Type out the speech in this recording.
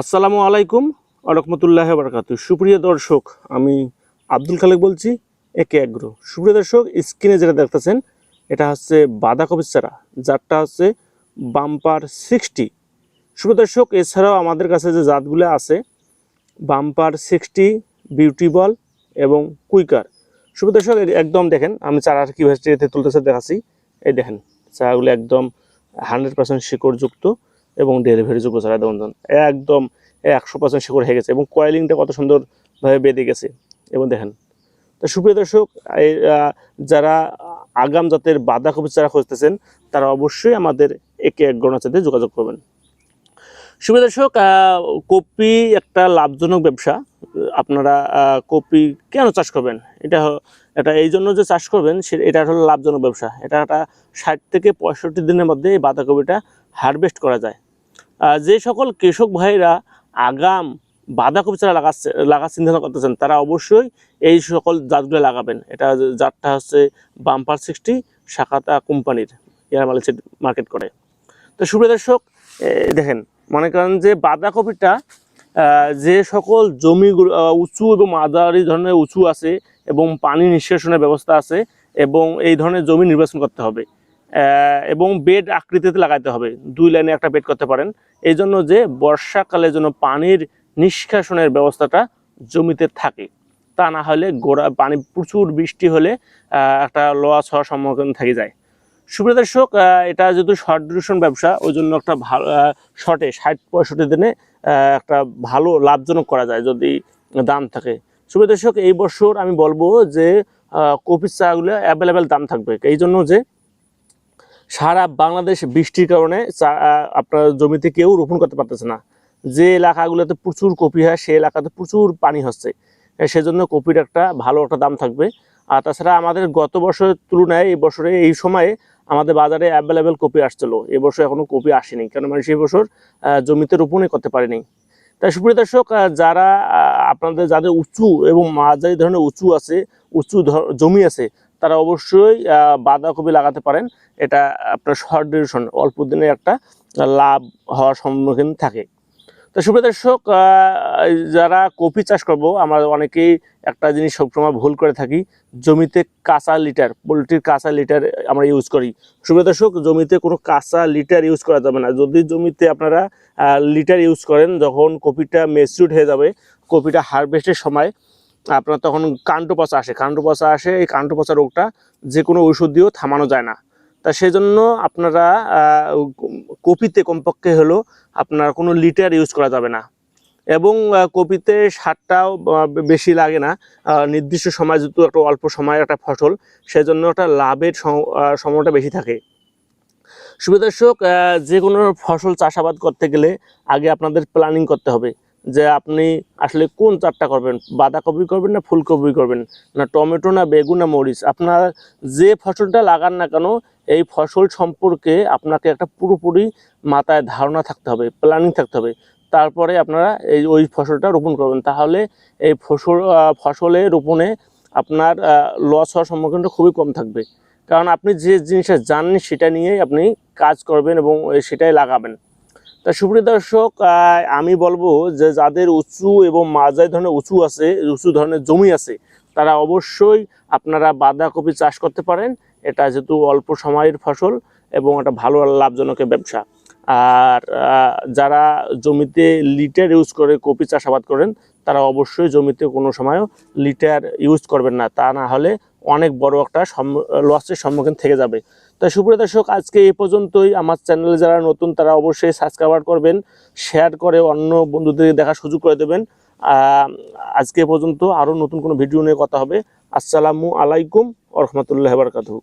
আসসালামু আলাইকুম আরহামতুল্লাহ বারকাত সুপ্রিয় দর্শক, আমি আব্দুল খালেক বলছি, একে এগ্রো। সুপ্রিয় দর্শক, স্ক্রিনে যেটা দেখতেছেন, এটা হচ্ছে বাঁধাকপির চারা। যারটা হচ্ছে বাম্পার সিক্সটি। সুপ্রিয় দর্শক, এছাড়াও আমাদের কাছে যে জাতগুলো আছে, বাম্পার সিক্সটি, বিউটি বল এবং কুইকার। সুপ্রিয় দর্শক একদম দেখেন, আমি চারা কীভাবে তুলতেছে দেখাচ্ছি। এই দেখেন, চারাগুলো একদম হান্ড্রেড পার্সেন্ট শিকড়যুক্ত। এবং ডেলিভারি যোগ্য চারা দন্দন একদম একশো পার্সেন্ট শিকড় হয়ে গেছে। এবং কয়েলিংটা কত সুন্দরভাবে বেঁধে গেছে। এবং দেখেন, তো সুপ্রিয় দর্শক যারা আগাম জাতের বাঁধাকপি চারা খুঁজতেছেন, তারা অবশ্যই আমাদের একে এক গণার সাথে যোগাযোগ করবেন। সুপ্রিয় দর্শক কপি একটা লাভজনক ব্যবসা। আপনারা কপি কেন চাষ করবেন? এটা এটা এই জন্য যে চাষ করবেন, সে, এটা হলো লাভজনক ব্যবসা। এটা একটা ষাট থেকে পঁয়ষট্টি দিনের মধ্যে এই বাঁধাকপিটা হারভেস্ট করা যায়। যে সকল কৃষক ভাইরা আগাম বাঁধাকপি চারা লাগাচ্ছে লাগা চিন্তা করতেছেন, তারা অবশ্যই এই সকল জাতগুলো লাগাবেন। এটা জাতটা হচ্ছে বাম্পার সিক্সটি শাখাতা কোম্পানির এয়ার মালিসিড মার্কেট করে। তো সুপ্রিয় দর্শক দেখেন, মনে করেন যে বাঁধাকপিটা যে সকল জমি উঁচু এবং মাঝারি ধরনের উঁচু আছে এবং পানি নিষ্কাশনের ব্যবস্থা আছে এবং এই ধরনের জমি নির্বাচন করতে হবে। এবং বেড আকৃতিতে লাগাইতে হবে। দুই লাইনে একটা বেড করতে পারেন। এই জন্য যে বর্ষাকালে যেন পানির নিষ্কাশনের ব্যবস্থাটা জমিতে থাকে, তা না হলে গোড়া পানি প্রচুর বৃষ্টি হলে একটা লস হওয়ার সম্মুখীন থেকে যায়। সুপ্রিয় দর্শক এটা যেহেতু শর্ট ব্যবসা ওই জন্য একটা ভালো শর্টে ষাট পঁয়ষট্টি দিনে একটা ভালো লাভজনক করা যায় যদি দাম থাকে। সুপ্রিয় দর্শক, এই বছর আমি বলব যে কপির চাগুলো অ্যাভেলেবেল দাম থাকবে। এই জন্য যে সারা বাংলাদেশ বৃষ্টির কারণে আপনার জমিতে কেউ রোপণ করতে পারতেছে না। যে এলাকাগুলোতে প্রচুর কপি হয় সেই এলাকাতে প্রচুর পানি হচ্ছে। সেজন্য কপির একটা ভালো একটা দাম থাকবে। আর তাছাড়া আমাদের গত বছরের তুলনায় এই বছরে, এই সময়ে আমাদের বাজারে অ্যাভেলেবেল কপি আসছিল। এবছর এখনও কপি আসেনি। কারণ মানুষ এই বছর জমিতে রোপণই করতে পারেনি। তাই সুপ্রিয় দর্শক যারা আপনাদের যাদের উঁচু এবং মাঝারি ধরনের উঁচু আছে, উঁচু জমি আছে তারা অবশ্যই বাঁধাকপি লাগাতে পারেন। এটা আপনার শর্ট ডিউরেশন, অল্প দিনে একটা লাভ হওয়ার সম্মুখীন থাকে। তো সুপ্রিয় দর্শক যারা কপি চাষ করব, আমরা অনেকেই একটা জিনিস সবসময় ভুল করে থাকি, জমিতে কাঁচা লিটার, পোলট্রির কাঁচা লিটার আমরা ইউজ করি। সুপ্রিয় দর্শক, জমিতে কোনো কাঁচা লিটার ইউজ করা যাবে না। যদি জমিতে আপনারা লিটার ইউজ করেন, যখন কপিটা মেচুড হয়ে যাবে, কপিটা হারভেস্টের সময় আপনার তখন কাণ্ড পচা আসে কাণ্ড পচা আসে, এই কাণ্ড পচা রোগটা যে কোনো ওষুধ দিয়েও থামানো যায় না। তা সেই জন্য আপনারা কপিতে কমপক্ষে হলো আপনার কোনো লিটার ইউজ করা যাবে না। এবং কপিতে সারটাও বেশি লাগে না। নির্দিষ্ট সময় যেহেতু একটা অল্প সময়ের একটা ফসল, সেজন্য একটা লাভের সম- সময়টা বেশি থাকে। সুপ্রিয় দর্শক যে কোনো ফসল চাষাবাদ করতে গেলে আগে আপনাদের প্ল্যানিং করতে হবে। যে আপনি আসলে কোন চারটা করবেন? বাঁধাকপি করবেন না ফুলকপি করবেন? না টমেটো, না বেগুন, না মরিচ? আপনার যে ফসলটা লাগান না কেন, এই ফসল সম্পর্কে আপনাকে একটা পুরোপুরি মাথায় ধারণা থাকতে হবে প্ল্যানিং থাকতে হবে। তারপরে আপনারা এই, ওই ফসলটা রোপণ করবেন। তাহলে এই ফসল ফসলে রোপণে আপনার লস হওয়ার সম্মুখীনটা খুবই কম থাকবে। কারণ আপনি যে জিনিসটা জানেন সেটা নিয়েই আপনি কাজ করবেন এবং সেটাই লাগাবেন। তা সুপ্রিয় দর্শক আমি বলব যে যাদের উঁচু এবং মাঝারি ধরনের উঁচু আছে, উঁচু ধরনের জমি আছে, তারা অবশ্যই আপনারা বাঁধাকপি চাষ করতে পারেন। এটা যেহেতু অল্প সময়ের ফসল এবং এটা ভালো লাভজনক ব্যবসা। আর যারা জমিতে লিটার ইউজ করে কপি চাষাবাদ করেন, তারা অবশ্যই জমিতে কোনো সময়ও লিটার ইউজ করবেন না। তা না হলে অনেক বড় একটা লসের সম্মুখীন থেকে যাবে। তাই সুপ্রিয় দর্শক, আজকে এই পর্যন্তই। আমার চ্যানেলে যারা নতুন, তারা অবশ্যই সাবস্ক্রাইব করবেন শেয়ার করে অন্য বন্ধুদের দেখার সুযোগ করে দেবেন। আজকে এ পর্যন্ত আরও নতুন কোনো ভিডিও নিয়ে কথা হবে। আসসালামু আলাইকুম রহমতুল্লাহ বারকাতু